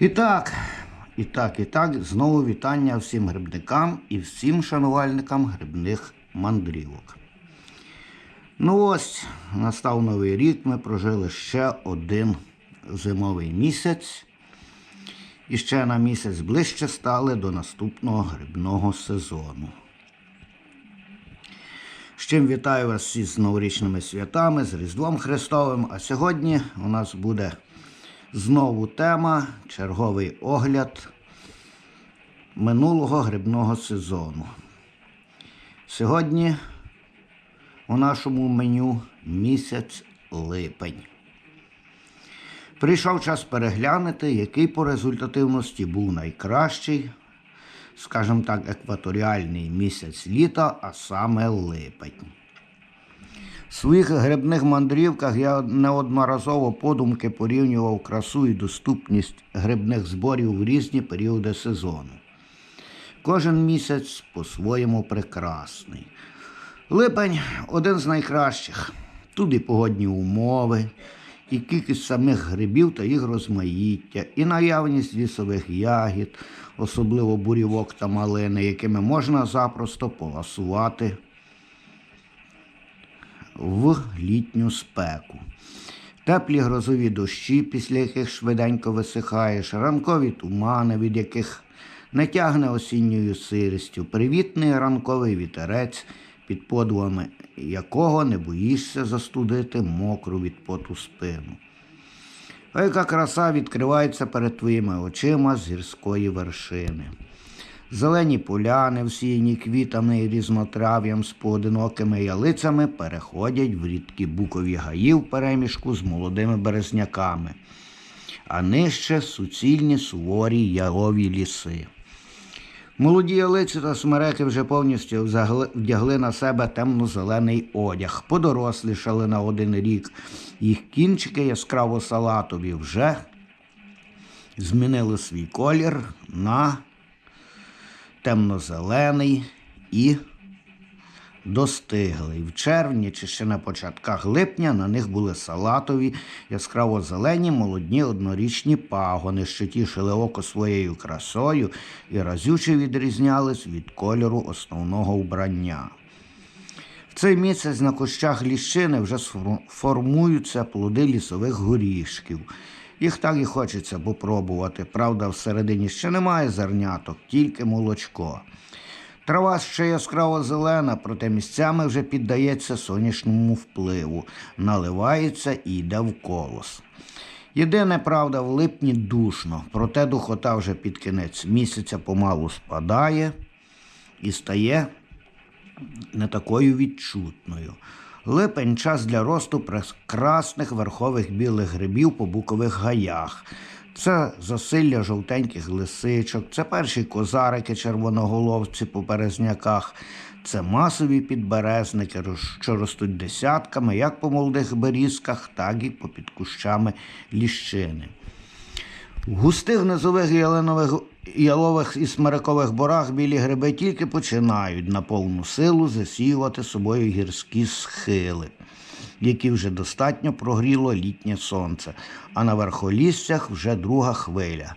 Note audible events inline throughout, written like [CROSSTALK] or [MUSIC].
І так, і так, і так, знову вітання всім грибникам і всім шанувальникам грибних мандрівок. Ну ось, настав новий рік, ми прожили ще один зимовий місяць. І ще на місяць ближче стали до наступного грибного сезону. З чим вітаю вас всі з новорічними святами, з Різдвом Христовим. А сьогодні у нас буде знову тема, черговий огляд минулого грибного сезону. Сьогодні у нашому меню місяць липень. Прийшов час переглянути, який по результативності був найкращий, скажімо так, екваторіальний місяць літа, а саме липень. В своїх грибних мандрівках я неодноразово подумки порівнював красу і доступність грибних зборів в різні періоди сезону. Кожен місяць по-своєму прекрасний. Липень один з найкращих. Тут і погодні умови, і кількість самих грибів та їх розмаїття, і наявність лісових ягід, особливо бурівок та малини, якими можна запросто поласувати в літню спеку. Теплі грозові дощі, після яких швиденько висихаєш, ранкові тумани, від яких не тягне осінньою сирістю, привітний ранковий вітерець, під подвами якого не боїшся застудити мокру від поту спину. А яка краса відкривається перед твоїми очима з гірської вершини. Зелені поляни, всіяні квітами і різнотрав'ям з поодинокими ялицями переходять в рідкі букові гаї в перемішку з молодими березняками, а нижче суцільні суворі ялові ліси. Молоді ялиці та смереки вже повністю вдягли на себе темно-зелений одяг, подорослішали на один рік. Їх кінчики яскраво салатові вже змінили свій колір на темно-зелений і достиглий. В червні чи ще на початках липня на них були салатові, яскраво-зелені молодні однорічні пагони, що тішили око своєю красою і разюче відрізнялись від кольору основного вбрання. Цей місяць на кущах ліщини вже формуються плоди лісових горішків. Їх так і хочеться попробувати. Правда, всередині ще немає зерняток, тільки молочко. Трава ще яскраво зелена, проте місцями вже піддається сонячному впливу, наливається і йде в колос. Єдине, правда, в липні душно, проте духота вже під кінець місяця помалу спадає і стає не такою відчутною. Липень час для росту прекрасних верхових білих грибів по букових гаях. Це засилля жовтеньких лисичок, це перші козарики червоноголовці по березняках, це масові підберезники, що ростуть десятками як по молодих берізках, так і по під кущами ліщини. В густих низових ялинових, ялових і смерекових борах білі гриби тільки починають на повну силу засіювати собою гірські схили, які вже достатньо прогріло літнє сонце, а на верхоліссях вже друга хвиля.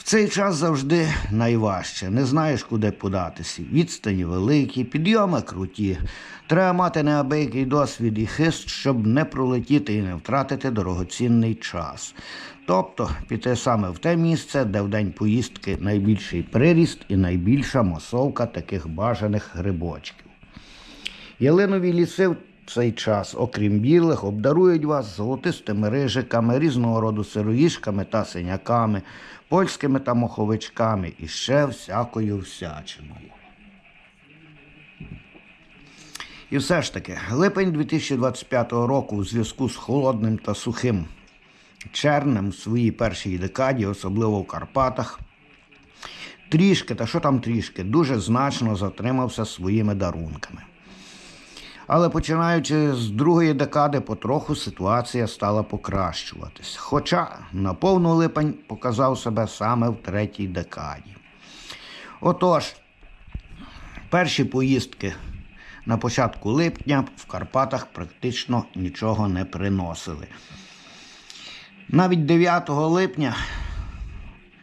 В цей час завжди найважче. Не знаєш, куди податися. Відстані великі, підйоми круті. Треба мати неабиякий досвід і хист, щоб не пролетіти і не втратити дорогоцінний час. Тобто піти саме в те місце, де в день поїздки найбільший приріст і найбільша масовка таких бажаних грибочків. Ялинові ліси в цей час, окрім білих, обдарують вас золотистими рижиками, різного роду сироїшками та синяками, польськими та моховичками і ще всякою всячиною. І все ж таки, липень 2025 року у зв'язку з холодним та сухим червнем в своїй першій декаді, особливо в Карпатах, трішки, та що там трішки, дуже значно затримався своїми дарунками. Але починаючи з другої декади, потроху ситуація стала покращуватись. Хоча на повну липень показав себе саме в третій декаді. Отож, перші поїздки на початку липня в Карпатах практично нічого не приносили. Навіть 9 липня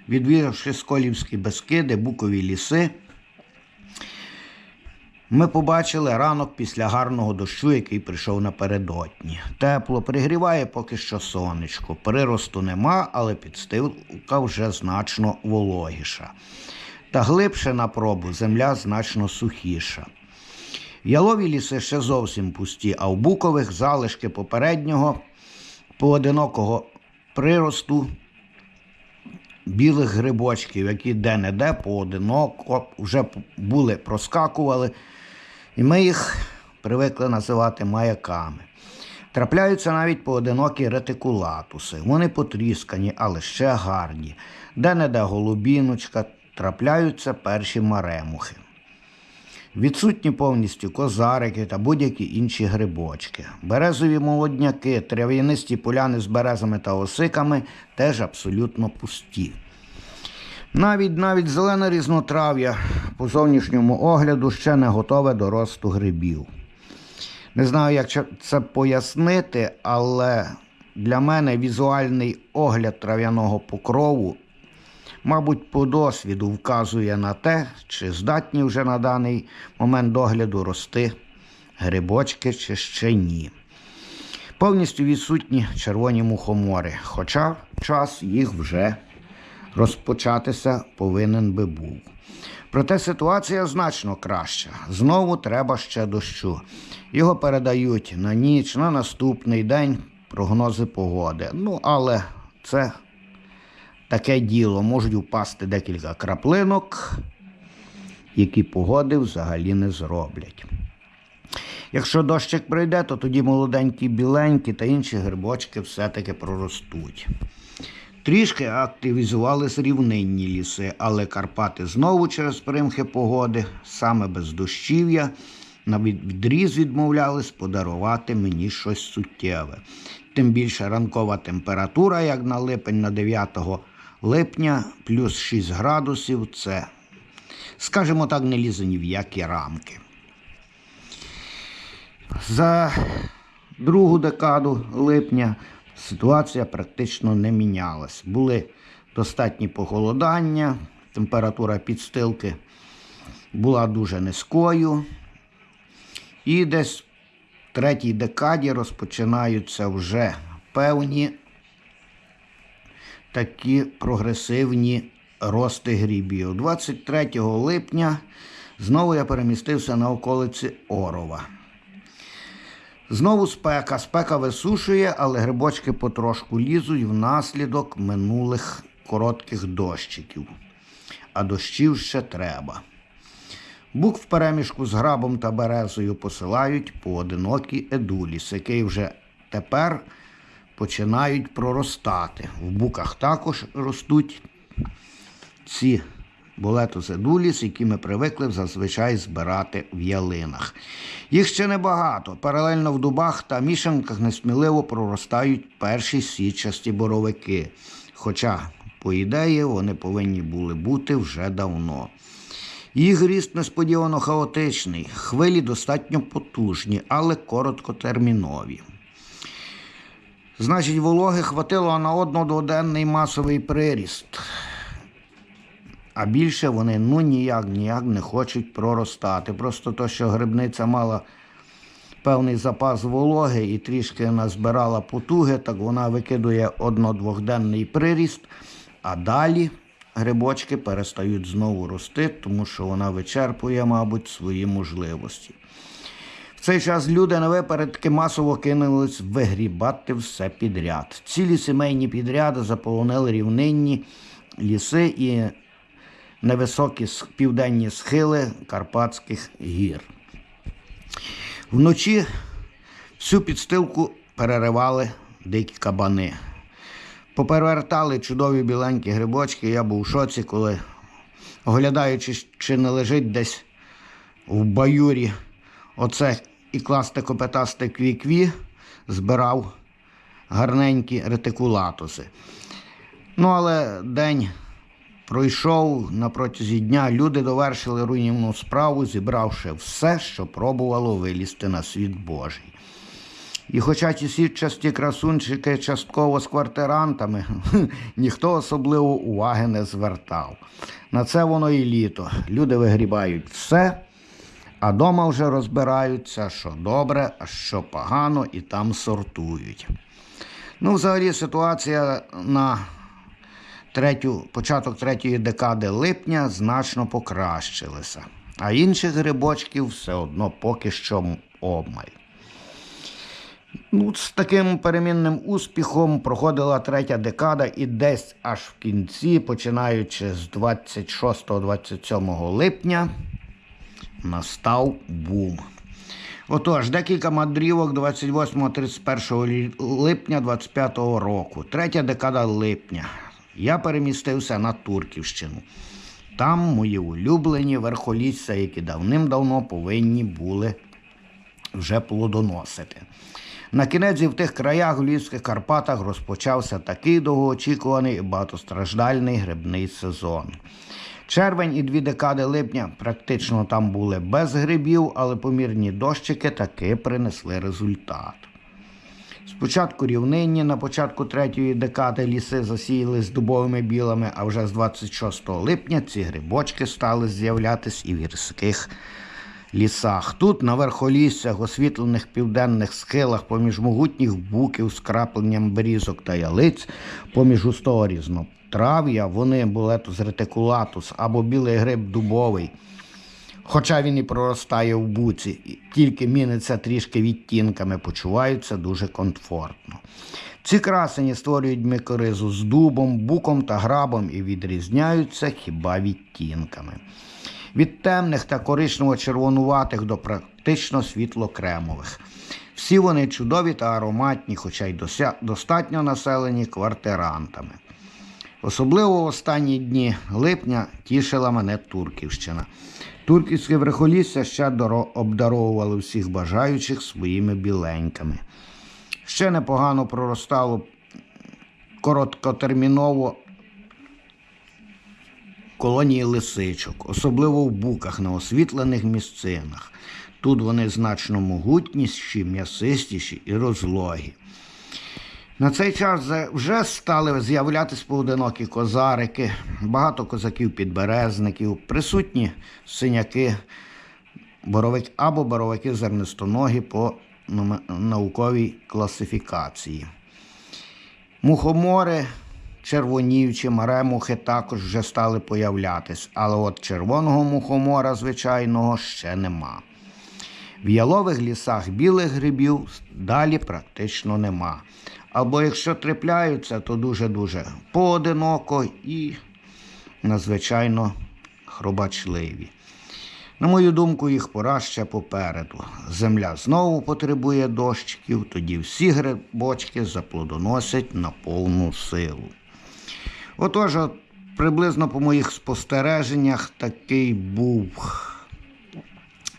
відвідавши Сколівські безкиди, букові ліси, ми побачили ранок після гарного дощу, який прийшов напередодні. Тепло пригріває поки що сонечко. Приросту нема, але підстилка вже значно вологіша. Та глибше на пробу земля значно сухіша. Ялові ліси ще зовсім пусті, а в букових залишки попереднього поодинокого приросту білих грибочків, які де-не-де поодиноко вже були, проскакували, і ми їх привикли називати маяками. Трапляються навіть поодинокі ретикулатуси. Вони потріскані, але ще гарні. Де-не-де голубіночка, трапляються перші маремухи. Відсутні повністю козарики та будь-які інші грибочки. Березові молодняки, трав'янисті поляни з березами та осиками теж абсолютно пусті. Навіть навіть зелене різнотрав'я по зовнішньому огляду ще не готове до росту грибів. Не знаю, як це- пояснити, але для мене візуальний огляд трав'яного покрову мабуть, по досвіду вказує на те, чи здатні вже на даний момент догляду рости грибочки чи ще ні. Повністю відсутні червоні мухомори, хоча час їх вже розпочатися повинен би був. Проте ситуація значно краща. Знову треба ще дощу. Його передають на ніч, на наступний день прогнози погоди. Ну, але це таке діло. Можуть впасти декілька краплинок, які погоди взагалі не зроблять. Якщо дощик прийде, то тоді молоденькі біленькі та інші грибочки все-таки проростуть. Трішки активізувались рівнинні ліси, але Карпати знову через примхи погоди, саме без дощів'я, на відріз відмовлялись подарувати мені щось суттєве. Тим більше ранкова температура, як на липень на 9 липня, плюс 6 градусів це, скажімо так, не лізе ні в які рамки. За другу декаду липня ситуація практично не мінялась. Були достатні похолодання, температура підстилки була дуже низькою. І десь в третій декаді розпочинаються вже певні такі прогресивні рости грибів. 23 липня знову я перемістився на околиці Орова. Знову спека. Спека висушує, але грибочки потрошку лізуть внаслідок минулих коротких дощиків. А дощів ще треба. Бук в перемішку з грабом та березою посилають поодинокі едуліс, які вже тепер починають проростати. В буках також ростуть ці болетус едуліс, які ми привикли зазвичай збирати в ялинах. Їх ще небагато. Паралельно в дубах та мішанках несміливо проростають перші січасті боровики. Хоча, по ідеї, вони повинні були бути вже давно. Їх ріст несподівано хаотичний, хвилі достатньо потужні, але короткотермінові. Значить, вологи хватило на одноденний масовий приріст. А більше вони ну ніяк ніяк не хочуть проростати. Просто то, що грибниця мала певний запас вологи і трішки назбирала потуги, так вона викидує одно-двохденний приріст, а далі грибочки перестають знову рости, тому що вона вичерпує, мабуть, свої можливості. Цей час люди на випередки масово кинулись вигрібати все підряд. Цілі сімейні підряди заполонили рівнинні ліси і невисокі південні схили Карпатських гір. Вночі всю підстилку переривали дикі кабани. Поперевертали чудові біленькі грибочки. Я був у шоці, коли, оглядаючи, чи не лежить десь в баюрі оце і класте копетасте квікві, збирав гарненькі ретикулатуси. Ну, але день пройшов на протязі дня. Люди довершили руйнівну справу, зібравши все, що пробувало вилізти на світ Божий. І хоча ті сітчасті красунчики частково з квартирантами, [LAUGHS] ніхто особливо уваги не звертав. На це воно і літо. Люди вигрібають все, а дома вже розбираються, що добре, а що погано, і там сортують. Ну, взагалі, ситуація на третю, початок третьої декади липня значно покращилася, а інших грибочків все одно поки що обмаль. Ну, з таким перемінним успіхом проходила третя декада, і десь аж в кінці, починаючи з 26-27 липня, настав бум. Отож, декілька мандрівок 28-31 липня 25 року. Третя декада липня. Я перемістився на Турківщину. Там мої улюблені верхолісся, які давним-давно повинні були вже плодоносити. На кінець в тих краях у Львівських Карпатах розпочався такий довгоочікуваний і багатостраждальний грибний сезон. Червень і дві декади липня практично там були без грибів, але помірні дощики таки принесли результат. Спочатку рівнинні, на початку третьої декади ліси засіяли з дубовими білами, а вже з 26 липня ці грибочки стали з'являтися і в гірських лісах. Тут, на верхоліссях, освітлених південних схилах, поміж могутніх буків з крапленням берізок та ялиць, поміж густого різнотрав'я, вони булетус ретикулатус або білий гриб дубовий. Хоча він і проростає в буці, тільки міниться трішки відтінками, почуваються дуже комфортно. Ці красені створюють микоризу з дубом, буком та грабом і відрізняються хіба відтінками. Від темних та коричнево-червонуватих до практично світло-кремових. Всі вони чудові та ароматні, хоча й достатньо населені квартирантами. Особливо в останні дні липня тішила мене Турківщина. Турківське верхолісся щедро обдаровували всіх бажаючих своїми біленьками. Ще непогано проростало короткотерміново колонії лисичок, особливо в буках на освітлених місцинах. Тут вони значно могутніші, м'ясистіші і розлогі. На цей час вже стали з'являтися поодинокі козарики, багато козаків-підберезників, присутні синяки боровик, або боровики зернистоногі по науковій класифікації. Мухомори, червонівчі, маремухи також вже стали появлятись, але от червоного мухомора звичайного ще нема. В ялових лісах білих грибів далі практично нема. Або якщо трапляються, то дуже-дуже поодиноко і надзвичайно хробачливі. На мою думку, їх пора ще попереду. Земля знову потребує дощиків, тоді всі грибочки заплодоносять на повну силу. Отож, от, приблизно по моїх спостереженнях такий був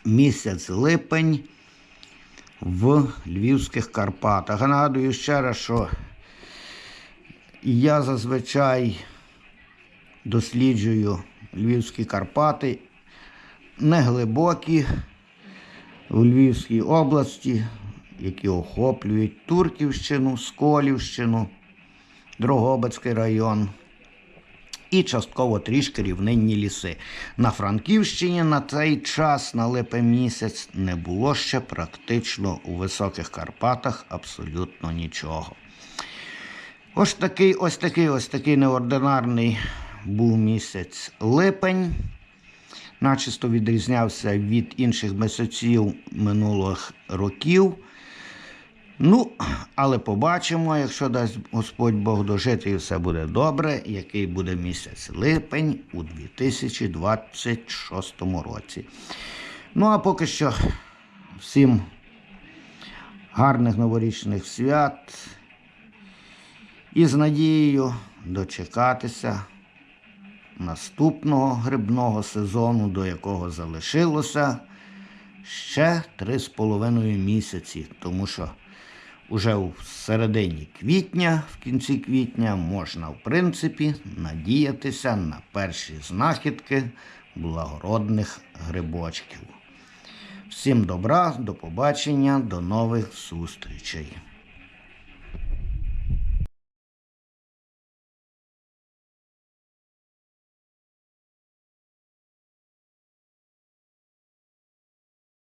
місяць липень в Львівських Карпатах. Нагадую ще раз, що я зазвичай досліджую Львівські Карпати, неглибокі в Львівській області, які охоплюють Турківщину, Сколівщину, Дрогобицький район. І частково трішки рівнинні ліси. На Франківщині на цей час, на липень місяць, не було ще практично у високих Карпатах абсолютно нічого. Ось такий ось такий ось такий неординарний був місяць липень. Начисто відрізнявся від інших місяців минулих років. Ну, але побачимо, якщо дасть Господь Бог дожити і все буде добре, який буде місяць липень у 2026 році. Ну, а поки що всім гарних новорічних свят і з надією дочекатися наступного грибного сезону, до якого залишилося ще 3,5 місяці, тому що Уже в середині квітня, в кінці квітня, можна, в принципі, надіятися на перші знахідки благородних грибочків. Всім добра, до побачення, до нових зустрічей.